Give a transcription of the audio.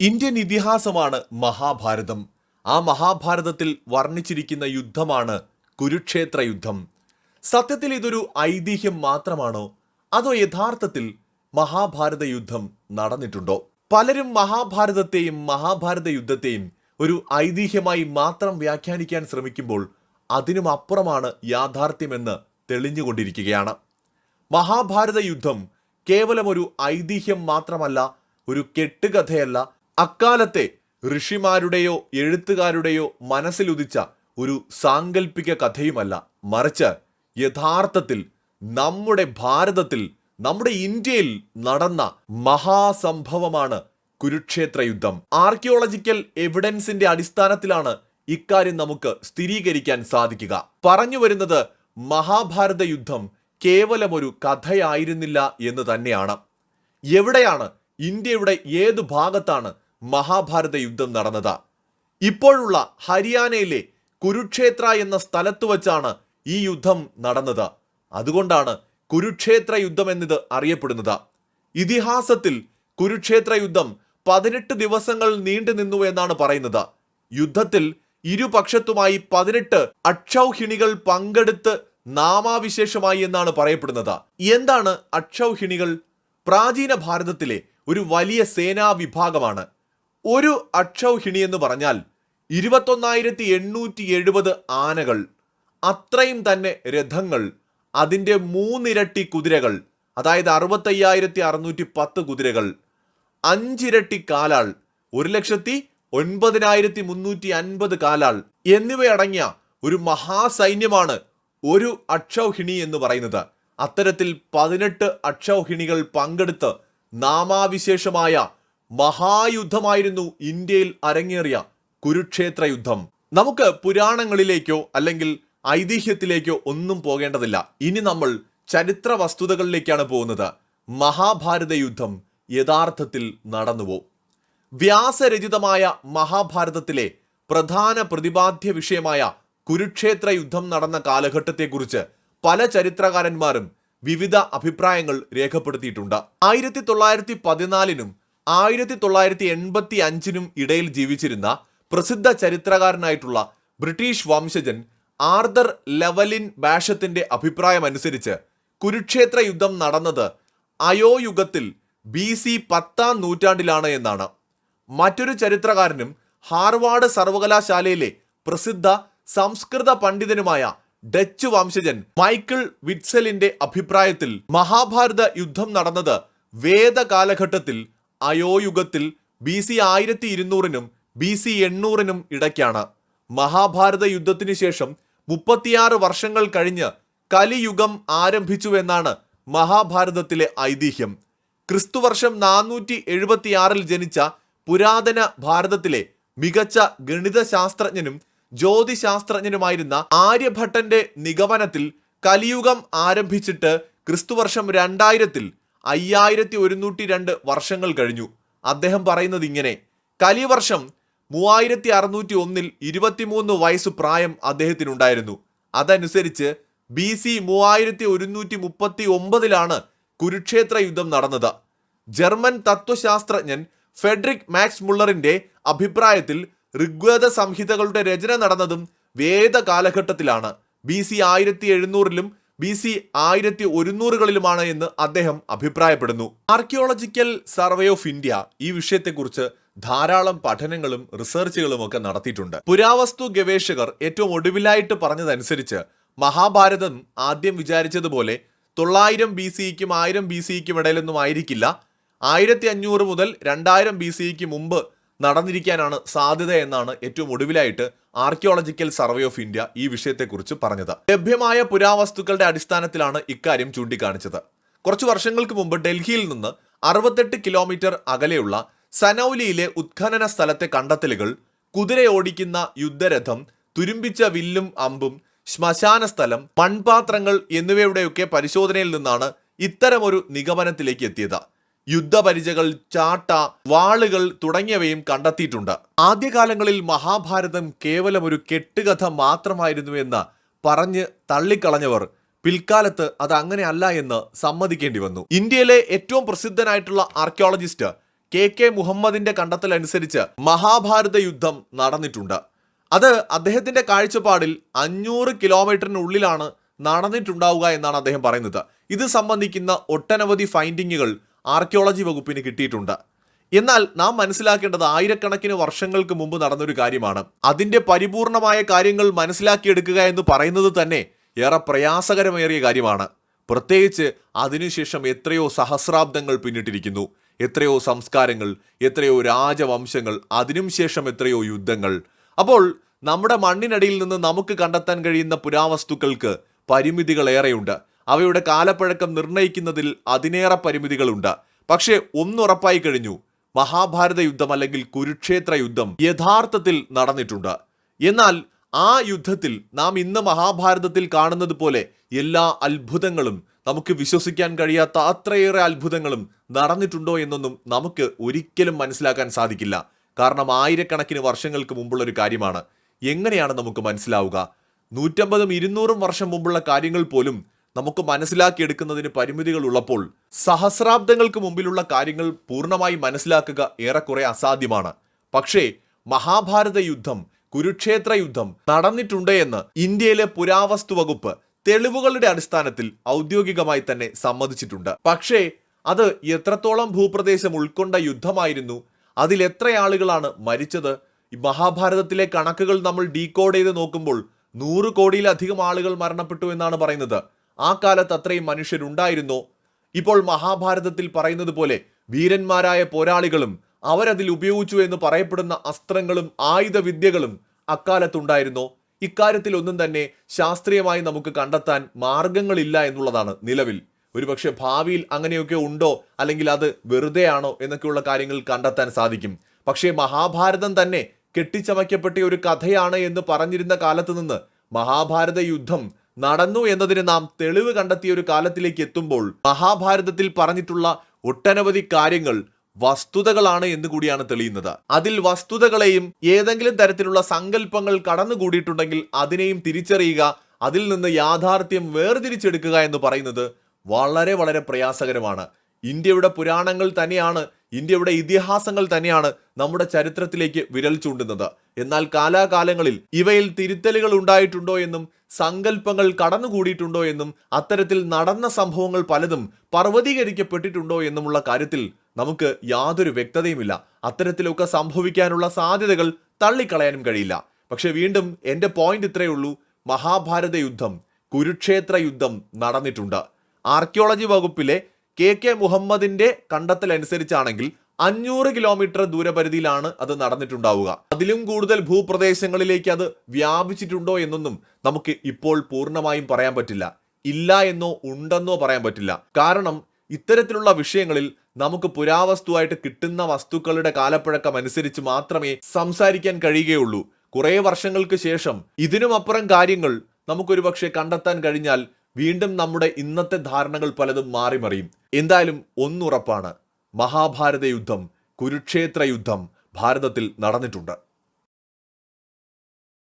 Indian ഇതിഹാസമാണ് Mahabharatam. ആ മഹാഭാരതത്തിൽ വർണിച്ചിരിക്കുന്ന യുദ്ധമാണ് കുരുക്ഷേത്ര യുദ്ധം. സത്യത്തിൽ ഇതൊരു ഐതിഹ്യം മാത്രമാണോ? അതോ യഥാർത്ഥത്തിൽ മഹാഭാരത യുദ്ധം നടന്നിട്ടുണ്ടോ? പലരും മഹാഭാരതത്തെയും മഹാഭാരത യുദ്ധത്തെയും ഒരു ഐതിഹ്യമായി മാത്രം വ്യാഖ്യാനിക്കാൻ ശ്രമിക്കുമ്പോൾ അതിനും അപ്പുറമാണ് യാഥാർത്ഥ്യമെന്ന് തെളിഞ്ഞുകൊണ്ടിരിക്കുകയാണ്. മഹാഭാരത യുദ്ധം കേവലം ഒരു ഐതിഹ്യം മാത്രമല്ല ഒരു കെട്ടുകഥയല്ല അക്കാലത്തെ ഋഷിമാരുടെയോ എഴുത്തുകാരുടെയോ മനസ്സിലുദിച്ച ഒരു സാങ്കല്പിക കഥയുമല്ല. മറിച്ച് യഥാർത്ഥത്തിൽ നമ്മുടെ ഭാരതത്തിൽ നമ്മുടെ ഇന്ത്യയിൽ നടന്ന മഹാസംഭവമാണ് കുരുക്ഷേത്ര യുദ്ധം. ആർക്കിയോളജിക്കൽ എവിഡൻസിന്റെ അടിസ്ഥാനത്തിലാണ് ഇക്കാര്യം നമുക്ക് സ്ഥിരീകരിക്കാൻ സാധിക്കുക. പറഞ്ഞു വരുന്നത് മഹാഭാരത യുദ്ധം കേവലം ഒരു കഥയായിരുന്നില്ല എന്ന് തന്നെയാണ്. എവിടെയാണ്? ഇന്ത്യയുടെ ഏത് ഭാഗത്താണ് മഹാഭാരത യുദ്ധം നടന്നത്. ഇപ്പോഴുള്ള ഹരിയാനയിലെ കുരുക്ഷേത്ര എന്ന സ്ഥലത്ത് വച്ചാണ് ഈ യുദ്ധം നടന്നത്. അതുകൊണ്ടാണ് കുരുക്ഷേത്ര യുദ്ധം എന്നത് അറിയപ്പെടുന്നത്. ഇതിഹാസത്തിൽ കുരുക്ഷേത്ര യുദ്ധം പതിനെട്ട് ദിവസങ്ങൾ നീണ്ടു നിന്നു എന്നാണ് പറയുന്നത്. യുദ്ധത്തിൽ ഇരുപക്ഷത്തുമായി പതിനെട്ട് അക്ഷൗഹിണികൾ പങ്കെടുത്ത് നാമാവിശേഷമായി എന്നാണ് പറയപ്പെടുന്നത്. എന്താണ് അക്ഷൗഹിണികൾ? പ്രാചീന ഭാരതത്തിലെ ഒരു വലിയ സേനാ വിഭാഗമാണ് ഒരു അക്ഷൗഹിണി എന്ന് പറഞ്ഞാൽ ഇരുപത്തൊന്നായിരത്തി എണ്ണൂറ്റി എഴുപത് ആനകൾ അത്രയും തന്നെ രഥങ്ങൾ അതിന്റെ മൂന്നിരട്ടി കുതിരകൾ അതായത് അറുപത്തയ്യായിരത്തി അറുന്നൂറ്റി പത്ത് കുതിരകൾ അഞ്ചിരട്ടി കാലാൾ ഒരു ലക്ഷത്തി ഒൻപതിനായിരത്തി മുന്നൂറ്റി അൻപത് കാലാൾ എന്നിവയടങ്ങിയ ഒരു മഹാസൈന്യമാണ് ഒരു അക്ഷൗഹിണി എന്ന് പറയുന്നത്. അത്തരത്തിൽ പതിനെട്ട് അക്ഷൗഹിണികൾ പങ്കെടുത്ത് നാമാവിശേഷമായ മഹായുദ്ധമായിരുന്നു ഇന്ത്യയിൽ അരങ്ങേറിയ കുരുക്ഷേത്ര യുദ്ധം. നമുക്ക് പുരാണങ്ങളിലേക്കോ അല്ലെങ്കിൽ ഐതിഹ്യത്തിലേക്കോ ഒന്നും പോകേണ്ടതില്ല. ഇനി നമ്മൾ ചരിത്ര വസ്തുതകളിലേക്കാണ് പോകുന്നത്. മഹാഭാരത യുദ്ധം യഥാർത്ഥത്തിൽ നടന്നുവോ വ്യാസരചിതമായ മഹാഭാരതത്തിലെ പ്രധാന പ്രതിപാദ്യ വിഷയമായ കുരുക്ഷേത്ര യുദ്ധം നടന്ന കാലഘട്ടത്തെക്കുറിച്ച് പല ചരിത്രകാരന്മാരും വിവിധ അഭിപ്രായങ്ങൾ രേഖപ്പെടുത്തിയിട്ടുണ്ട്. ആയിരത്തി തൊള്ളായിരത്തി പതിനാലിനും ആയിരത്തി തൊള്ളായിരത്തി എൺപത്തി അഞ്ചിനും ഇടയിൽ ജീവിച്ചിരുന്ന പ്രസിദ്ധ ചരിത്രകാരനായിട്ടുള്ള ബ്രിട്ടീഷ് വംശജൻ ആർദർ ലെവലിൻ ബാഷത്തിന്റെ അഭിപ്രായമനുസരിച്ച് കുരുക്ഷേത്ര യുദ്ധം നടന്നത് അയോയുഗത്തിൽ ബി സി പത്താം നൂറ്റാണ്ടിലാണ് എന്നാണ്. മറ്റൊരു ചരിത്രകാരനും ഹാർവാർഡ് സർവകലാശാലയിലെ പ്രസിദ്ധ സംസ്കൃത പണ്ഡിതനുമായ ഡച്ച് വംശജൻ മൈക്കിൾ വിറ്റ്സലിന്റെ അഭിപ്രായത്തിൽ മഹാഭാരത യുദ്ധം നടന്നത് വേദകാലഘട്ടത്തിൽ അയോയുഗത്തിൽ ബി സി ആയിരത്തി ഇരുന്നൂറിനും ബി സി എണ്ണൂറിനും ഇടയ്ക്കാണ്. മഹാഭാരത യുദ്ധത്തിനു ശേഷം മുപ്പത്തിയാറ് വർഷങ്ങൾ കഴിഞ്ഞ് കലിയുഗം ആരംഭിച്ചുവെന്നാണ് മഹാഭാരതത്തിലെ ഐതിഹ്യം. ക്രിസ്തുവർഷം നാനൂറ്റി എഴുപത്തിയാറിൽ ജനിച്ച പുരാതന ഭാരതത്തിലെ മികച്ച ഗണിതശാസ്ത്രജ്ഞനും ജ്യോതിശാസ്ത്രജ്ഞനുമായിരുന്ന ആര്യഭട്ടന്റെ നിഗമനത്തിൽ കലിയുഗം ആരംഭിച്ചിട്ട് ക്രിസ്തുവർഷം രണ്ടായിരത്തിൽ അയ്യായിരത്തി ഒരുന്നൂറ്റി രണ്ട് വർഷങ്ങൾ കഴിഞ്ഞു. അദ്ദേഹം പറയുന്നത് ഇങ്ങനെ കലിവർഷം മൂവായിരത്തി അറുന്നൂറ്റി ഒന്നിൽ ഇരുപത്തിമൂന്ന് വയസ്സ് പ്രായം അദ്ദേഹത്തിനുണ്ടായിരുന്നു. അതനുസരിച്ച് ബി സി മൂവായിരത്തി ഒരുന്നൂറ്റി മുപ്പത്തി ഒമ്പതിലാണ് കുരുക്ഷേത്ര യുദ്ധം നടന്നത്. ജർമ്മൻ തത്വശാസ്ത്രജ്ഞൻ ഫെഡറിക് മാക്സ് മുള്ളറിന്റെ അഭിപ്രായത്തിൽ ഋഗ്വേദ സംഹിതകളുടെ രചന നടന്നതും വേദ കാലഘട്ടത്തിലാണ് ബി സി ആയിരത്തി എഴുന്നൂറിലും ബി സി ആയിരത്തി ഒരുന്നൂറുകളിലുമാണ് എന്ന് അദ്ദേഹം അഭിപ്രായപ്പെടുന്നു. ആർക്കിയോളജിക്കൽ സർവേ ഓഫ് ഇന്ത്യ ഈ വിഷയത്തെക്കുറിച്ച് ധാരാളം പഠനങ്ങളും റിസർച്ചുകളും ഒക്കെ നടത്തിയിട്ടുണ്ട്. പുരാവസ്തു ഗവേഷകർ ഏറ്റവും ഒടുവിലായിട്ട് പറഞ്ഞതനുസരിച്ച് മഹാഭാരതം ആദ്യം വിചാരിച്ചതുപോലെ തൊള്ളായിരം ബി സിക്കും ആയിരം ബി സിക്കും ഇടയിലൊന്നും ആയിരിക്കില്ല. ആയിരത്തി അഞ്ഞൂറ് മുതൽ രണ്ടായിരം ബി സിക്ക് മുമ്പ് നടന്നിരിക്കാനാണ് സാധ്യത എന്നാണ് ഏറ്റവും ഒടുവിലായിട്ട് ആർക്കിയോളജിക്കൽ സർവേ ഓഫ് ഇന്ത്യ ഈ വിഷയത്തെക്കുറിച്ച് പറഞ്ഞത്. ലഭ്യമായ പുരാവസ്തുക്കളുടെ അടിസ്ഥാനത്തിലാണ് ഇക്കാര്യം ചൂണ്ടിക്കാണിച്ചത്. കുറച്ചു വർഷങ്ങൾക്ക് മുമ്പ് ഡൽഹിയിൽ നിന്ന് അറുപത്തെട്ട് കിലോമീറ്റർ അകലെയുള്ള സനൌലിയിലെ ഉത്ഖനന സ്ഥലത്തെ കണ്ടെത്തലുകൾ കുതിരയോടിക്കുന്ന യുദ്ധരഥം തുരുമ്പിച്ച വില്ലും അമ്പും ശ്മശാന സ്ഥലം മൺപാത്രങ്ങൾ എന്നിവയുടെയൊക്കെ പരിശോധനയിൽ നിന്നാണ് ഇത്തരമൊരു നിഗമനത്തിലേക്ക് എത്തിയത്. യുദ്ധപരിചകൾ ചാട്ട വാളുകൾ തുടങ്ങിയവയും കണ്ടെത്തിയിട്ടുണ്ട്. ആദ്യകാലങ്ങളിൽ മഹാഭാരതം കേവലം ഒരു കെട്ടുകഥ മാത്രമായിരുന്നു എന്ന് പറഞ്ഞ് തള്ളിക്കളഞ്ഞവർ പിൽക്കാലത്ത് അത് അങ്ങനെയല്ല എന്ന് സമ്മതിക്കേണ്ടി വന്നു. ഇന്ത്യയിലെ ഏറ്റവും പ്രസിദ്ധനായിട്ടുള്ള ആർക്കിയോളജിസ്റ്റ് കെ കെ മുഹമ്മദിന്റെ കണ്ടെത്തൽ അനുസരിച്ച് മഹാഭാരത യുദ്ധം നടന്നിട്ടുണ്ട്. അത് അദ്ദേഹത്തിന്റെ കാഴ്ചപ്പാടിൽ അഞ്ഞൂറ് കിലോമീറ്ററിനുള്ളിലാണ് നടന്നിട്ടുണ്ടാവുക എന്നാണ് അദ്ദേഹം പറയുന്നത്. ഇത് സംബന്ധിക്കുന്ന ഒട്ടനവധി ഫൈൻഡിങ്ങുകൾ ആർക്കിയോളജി വകുപ്പിന് കിട്ടിയിട്ടുണ്ട്. എന്നാൽ നാം മനസ്സിലാക്കേണ്ടത് ആയിരക്കണക്കിന് വർഷങ്ങൾക്ക് മുമ്പ് നടന്നൊരു കാര്യമാണ്. അതിന്റെ പരിപൂർണമായ കാര്യങ്ങൾ മനസ്സിലാക്കിയെടുക്കുക എന്ന് പറയുന്നത് തന്നെ ഏറെ പ്രയാസകരമേറിയ കാര്യമാണ്. പ്രത്യേകിച്ച് അതിനുശേഷം എത്രയോ സഹസ്രാബ്ദങ്ങൾ പിന്നിട്ടിരിക്കുന്നു. എത്രയോ സംസ്കാരങ്ങൾ എത്രയോ രാജവംശങ്ങൾ അതിനും ശേഷം എത്രയോ യുദ്ധങ്ങൾ. അപ്പോൾ നമ്മുടെ മണ്ണിനടിയിൽ നിന്ന് നമുക്ക് കണ്ടെത്താൻ കഴിയുന്ന പുരാവസ്തുക്കൾക്ക് പരിമിതികൾ ഏറെയുണ്ട് അവയുടെ കാലപ്പഴക്കം നിർണയിക്കുന്നതിൽ അതിനേറെ പരിമിതികളുണ്ട്. പക്ഷേ ഒന്നുറപ്പായി കഴിഞ്ഞു. മഹാഭാരത യുദ്ധം അല്ലെങ്കിൽ കുരുക്ഷേത്ര യുദ്ധം യഥാർത്ഥത്തിൽ നടന്നിട്ടുണ്ട്. എന്നാൽ ആ യുദ്ധത്തിൽ നാം ഇന്ന് മഹാഭാരതത്തിൽ കാണുന്നത് പോലെ എല്ലാ അത്ഭുതങ്ങളും നമുക്ക് വിശ്വസിക്കാൻ കഴിയാത്ത അത്രയേറെ അത്ഭുതങ്ങളും നടന്നിട്ടുണ്ടോ എന്നൊന്നും നമുക്ക് ഒരിക്കലും മനസ്സിലാക്കാൻ സാധിക്കില്ല. കാരണം ആയിരക്കണക്കിന് വർഷങ്ങൾക്ക് മുമ്പുള്ള ഒരു കാര്യമാണ്. എങ്ങനെയാണ് നമുക്ക് മനസ്സിലാവുക? നൂറ്റമ്പതും ഇരുന്നൂറും വർഷം മുമ്പുള്ള കാര്യങ്ങൾ പോലും നമുക്ക് മനസ്സിലാക്കിയെടുക്കുന്നതിന് പരിമിതികൾ ഉള്ളപ്പോൾ സഹസ്രാബ്ദങ്ങൾക്ക് മുമ്പിലുള്ള കാര്യങ്ങൾ പൂർണമായി മനസ്സിലാക്കുക ഏറെക്കുറെ അസാധ്യമാണ്. പക്ഷേ മഹാഭാരത യുദ്ധം കുരുക്ഷേത്ര യുദ്ധം നടന്നിട്ടുണ്ട് എന്ന് ഇന്ത്യയിലെ പുരാവസ്തു വകുപ്പ് തെളിവുകളുടെ അടിസ്ഥാനത്തിൽ ഔദ്യോഗികമായി തന്നെ സമ്മതിച്ചിട്ടുണ്ട്. പക്ഷേ അത് എത്രത്തോളം ഭൂപ്രദേശം ഉൾക്കൊണ്ട യുദ്ധമായിരുന്നു അതിൽ എത്ര ആളുകളാണ് മരിച്ചത് മഹാഭാരതത്തിലെ കണക്കുകൾ നമ്മൾ ഡീകോഡ് ചെയ്ത് നോക്കുമ്പോൾ നൂറ് കോടിയിലധികം ആളുകൾ മരണപ്പെട്ടു എന്നാണ് പറയുന്നത്. ആ കാലത്ത് അത്രയും മനുഷ്യരുണ്ടായിരുന്നോ. ഇപ്പോൾ മഹാഭാരതത്തിൽ പറയുന്നത് പോലെ വീരന്മാരായ പോരാളികളും അവരതിൽ ഉപയോഗിച്ചു എന്ന് പറയപ്പെടുന്ന അസ്ത്രങ്ങളും ആയുധവിദ്യകളും അക്കാലത്തുണ്ടായിരുന്നോ. ഇക്കാര്യത്തിൽ ഒന്നും തന്നെ ശാസ്ത്രീയമായി നമുക്ക് കണ്ടെത്താൻ മാർഗങ്ങളില്ല എന്നുള്ളതാണ് നിലവിൽ. ഒരുപക്ഷെ ഭാവിയിൽ അങ്ങനെയൊക്കെ ഉണ്ടോ? അല്ലെങ്കിൽ അത് വെറുതെയാണോ? എന്നൊക്കെയുള്ള കാര്യങ്ങൾ കണ്ടെത്താൻ സാധിക്കും. പക്ഷേ മഹാഭാരതം തന്നെ കെട്ടിച്ചമയ്ക്കപ്പെട്ട ഒരു കഥയാണ് എന്ന് പറഞ്ഞിരുന്ന കാലത്ത് നിന്ന് മഹാഭാരത യുദ്ധം നടന്നു എന്നതിന് നാം തെളിവ് കണ്ടെത്തിയ ഒരു കാലത്തിലേക്ക് എത്തുമ്പോൾ മഹാഭാരതത്തിൽ പറഞ്ഞിട്ടുള്ള ഒട്ടനവധി കാര്യങ്ങൾ വസ്തുതകളാണ് എന്ന് കൂടിയാണ് തെളിയുന്നത്. അതിൽ വസ്തുതകളെയും ഏതെങ്കിലും തരത്തിലുള്ള സങ്കല്പങ്ങൾ കടന്നുകൂടിയിട്ടുണ്ടെങ്കിൽ അതിനെയും തിരിച്ചറിയുക അതിൽ നിന്ന് യാഥാർത്ഥ്യം വേർതിരിച്ചെടുക്കുക എന്ന് പറയുന്നത് വളരെ വളരെ പ്രയാസകരമാണ്. ഇന്ത്യയുടെ പുരാണങ്ങൾ തന്നെയാണ് ഇന്ത്യയുടെ ഇതിഹാസങ്ങൾ തന്നെയാണ് നമ്മുടെ ചരിത്രത്തിലേക്ക് വിരൽ ചൂണ്ടുന്നത്. എന്നാൽ കാലാകാലങ്ങളിൽ ഇവയിൽ തിരുത്തലുകൾ ഉണ്ടായിട്ടുണ്ടോ എന്നും സങ്കല്പങ്ങൾ കടന്നുകൂടിയിട്ടുണ്ടോ എന്നും അത്തരത്തിൽ നടന്ന സംഭവങ്ങൾ പലതും പർവതീകരിക്കപ്പെട്ടിട്ടുണ്ടോ എന്നുമുള്ള കാര്യത്തിൽ നമുക്ക് യാതൊരു വ്യക്തതയുമില്ല. അത്തരത്തിലൊക്കെ സംഭവിക്കാനുള്ള സാധ്യതകൾ തള്ളിക്കളയാനും കഴിയില്ല. പക്ഷെ വീണ്ടും എന്റെ പോയിന്റ് ഇത്രയേ ഉള്ളൂ. മഹാഭാരത യുദ്ധം കുരുക്ഷേത്ര യുദ്ധം നടന്നിട്ടുണ്ട്. ആർക്കിയോളജി വകുപ്പിലെ കെ കെ മുഹമ്മദിന്റെ കണ്ടെത്തൽ അനുസരിച്ചാണെങ്കിൽ അഞ്ഞൂറ് കിലോമീറ്റർ ദൂരപരിധിയിലാണ് അത് നടന്നിട്ടുണ്ടാവുക. അതിലും കൂടുതൽ ഭൂപ്രദേശങ്ങളിലേക്ക് അത് വ്യാപിച്ചിട്ടുണ്ടോ എന്നൊന്നും നമുക്ക് ഇപ്പോൾ പൂർണമായും പറയാൻ പറ്റില്ല. ഇല്ല എന്നോ ഉണ്ടെന്നോ പറയാൻ പറ്റില്ല. കാരണം ഇത്തരത്തിലുള്ള വിഷയങ്ങളിൽ നമുക്ക് പുരാവസ്തുവായിട്ട് കിട്ടുന്ന വസ്തുക്കളുടെ കാലപ്പഴക്കം അനുസരിച്ച് മാത്രമേ സംസാരിക്കാൻ കഴിയുകയുള്ളൂ. കുറേ വർഷങ്ങൾക്ക് ശേഷം ഇതിനുമപ്പുറം കാര്യങ്ങൾ നമുക്കൊരു പക്ഷേ കണ്ടെത്താൻ കഴിഞ്ഞാൽ വീണ്ടും നമ്മുടെ ഇന്നത്തെ ധാരണകൾ പലതും മാറിമറിയും. എന്തായാലും ഒന്നുറപ്പാണ്. മഹാഭാരത യുദ്ധം കുരുക്ഷേത്ര യുദ്ധം ഭാരതത്തിൽ നടന്നിട്ടുണ്ട്.